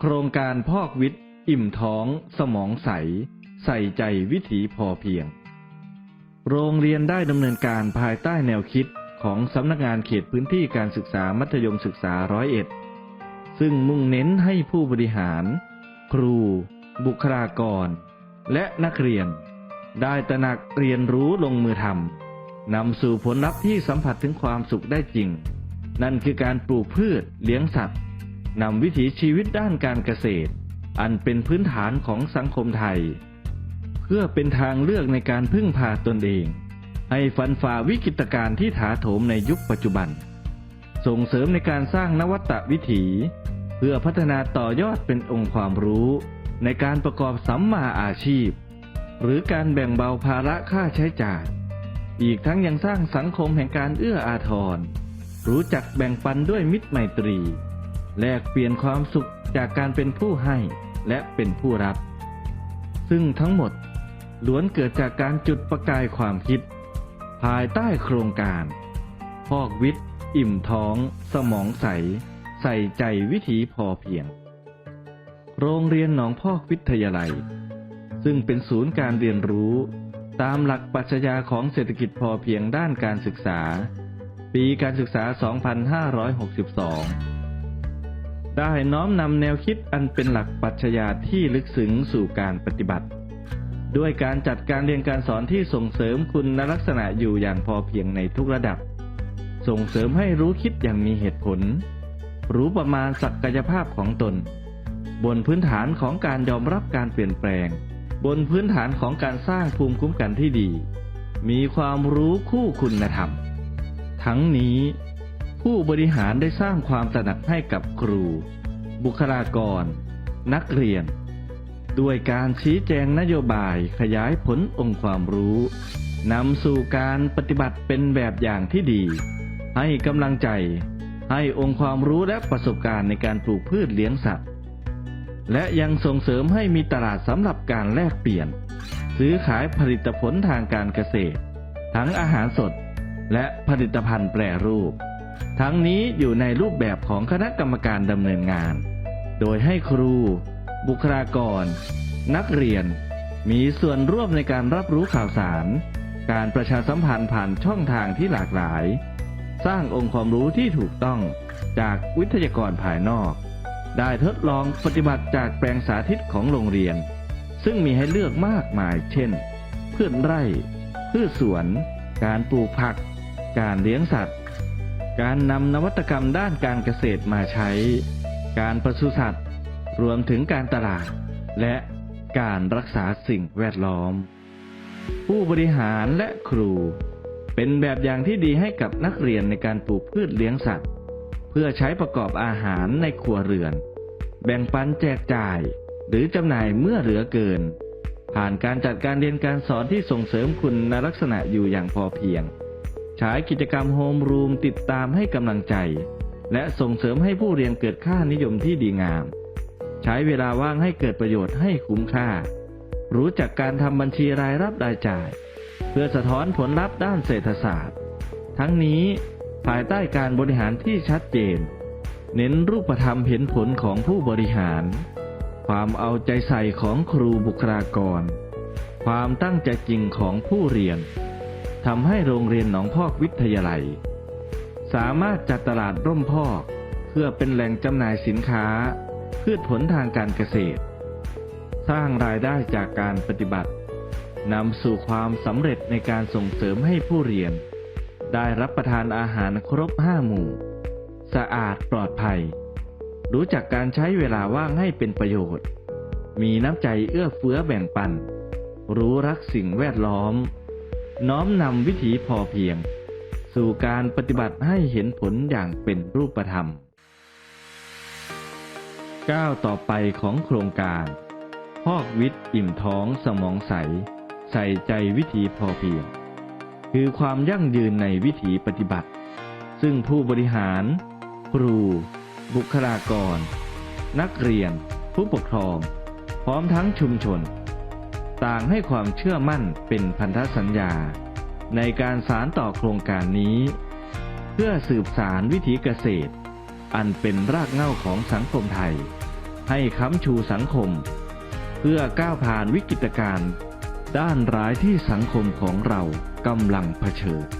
โครงการพอกวิทย์อิ่มท้อง สมองใส ใส่ใจวิถีพอเพียง โรงเรียนได้ดำเนินการภายใต้แนวคิดของสำนักงานเขตพื้นที่การศึกษามัธยมศึกษาร้อยเอ็ดซึ่งมุ่งเน้นให้ผู้บริหาร ครู บุคลากร และนักเรียน ได้ตระหนักเรียนรู้ลงมือทำนำสู่ผลลัพธ์ที่สัมผัสถึงความสุขได้จริง นั่นคือการปลูกพืชเลี้ยงสัตว์ นำวิถีชีวิตด้านการเกษตร อันเป็นพื้นฐานของสังคมไทย เพื่อเป็นทางเลือกในการพึ่งพาตนเอง ให้ฟันฝ่าวิกฤตการณ์ที่ถาโถมในยุคปัจจุบัน ส่งเสริมในการสร้างนวัตวิถี เพื่อพัฒนาต่อยอดเป็นองค์ความรู้ ในการประกอบสัมมาอาชีพ หรือการแบ่งเบาภาระค่าใช้จ่าย อีกทั้งยังสร้างสังคมแห่งการเอื้ออาทรรู้จักแบ่งปันด้วยมิตรไมตรี แลกเปลี่ยนความสุขจากการเป็นผู้ให้และเป็นผู้รับ ซึ่งทั้งหมดล้วนเกิดจากการจุดประกายความคิด ภายใต้โครงการ พอกวิทย์ อิ่มท้อง สมองใส ใส่ใจวิถีพอเพียง โรงเรียนหนองพอกวิทยาลัย ซึ่งเป็นศูนย์การเรียนรู้ ตามหลักปรัชญาของเศรษฐกิจพอเพียงด้านการศึกษา ปีการศึกษา 2562 ได้น้อมนำแนวคิดอันเป็นหลักปรัชญาที่ลึกซึ้งสู่การปฏิบัติ ด้วยการจัดการเรียนการสอนที่ส่งเสริมคุณลักษณะอยู่อย่างพอเพียงในทุกระดับ ส่งเสริมให้รู้คิดอย่างมีเหตุผล รู้ประมาณศักยภาพของตน บนพื้นฐานของการยอมรับการเปลี่ยนแปลง บนพื้นฐานของการสร้างภูมิคุ้มกันที่ดี มีความรู้คู่คุณธรรม ทั้งนี้ ผู้บริหารได้สร้างความตระหนักให้กับครู บุคลากร นักเรียน ด้วยการชี้แจงนโยบายขยายผลองค์ความรู้นำสู่การปฏิบัติเป็นแบบอย่างที่ดี ให้กำลังใจ ให้องค์ความรู้และประสบการณ์ในการปลูกพืชเลี้ยงสัตว์ และยังส่งเสริมให้มีตลาดสำหรับการแลกเปลี่ยน ซื้อขายผลิตผลทางการเกษตร ทั้งอาหารสด และผลิตภัณฑ์แปรรูป ทั้งนี้อยู่ในรูปแบบของคณะกรรมการดำเนินงาน โดยให้ครู บุคลากร นักเรียน มีส่วนร่วมในการรับรู้ข่าวสาร การประชาสัมพันธ์ผ่านช่องทางที่หลากหลาย สร้างองค์ความรู้ที่ถูกต้องจากวิทยากรภายนอก ได้ทดลองปฏิบัติจากแปลงสาธิตของโรงเรียน ซึ่งมีให้เลือกมากมาย เช่น พืชไร่ พืชสวน การปลูกผัก การเลี้ยงสัตว์ การนำนวัตกรรมด้านการเกษตรมาใช้ การปศุสัตว์ รวมถึงการตลาด และการรักษาสิ่งแวดล้อม ผู้บริหารและครู เป็นแบบอย่างที่ดีให้กับนักเรียนในการปลูกพืชเลี้ยงสัตว์ เพื่อใช้ประกอบอาหารในครัวเรือน แบ่งปันแจกจ่าย หรือจำหน่ายเมื่อเหลือเกิน ผ่านการจัดการเรียนการสอนที่ส่งเสริมคุณลักษณะอยู่อย่างพอเพียง ใช้กิจกรรมโฮมรูมติดตามให้กำลังใจ และส่งเสริมให้ผู้เรียนเกิดค่านิยมที่ดีงาม ใช้เวลาว่างให้เกิดประโยชน์ให้คุ้มค่า รู้จักการทำบัญชีรายรับรายจ่าย เพื่อสะท้อนผลลัพธ์ด้านเศรษฐศาสตร์ ทั้งนี้ภายใต้การบริหารที่ชัดเจน เน้นรูปธรรมเห็นผลของผู้บริหาร ความเอาใจใส่ของครูบุคลากร ความตั้งใจจริงของผู้เรียน ทำให้โรงเรียนหนองพอกวิทยาลัย สามารถจัดตลาดร่มพอกเพื่อเป็นแหล่งจำหน่ายสินค้า พืชผลทางการเกษตร สร้างรายได้จากการปฏิบัตินำสู่ความสำเร็จในการส่งเสริมให้ผู้เรียน ได้รับประทานอาหารครบห้าหมู่ สะอาดปลอดภัย รู้จักการใช้เวลาว่างให้เป็นประโยชน์ มีน้ำใจเอื้อเฟื้อแบ่งปัน รู้รักสิ่งแวดล้อม น้อมนำวิถีพอเพียง สู่การปฏิบัติให้เห็นผลอย่างเป็นรูปธรรมก้าวต่อไปของโครงการพอกวิทย์อิ่มท้องสมองใส ใส่ใจวิถีพอเพียง คือความยั่งยืนในวิถีปฏิบัติ ซึ่งผู้บริหาร ครู บุคลากร นักเรียน ผู้ปกครอง พร้อมทั้งชุมชน ต่างให้ความเชื่อมั่นเป็นพันธสัญญา ในการสารต่อโครงการนี้ เพื่อสืบสารวิถีเกษตร อันเป็นรากเหง้าของสังคมไทย ให้ค้ำชูสังคม เพื่อก้าวผ่านวิกฤตการณ์ด้านร้ายที่สังคมของเรากำลังเผชิญ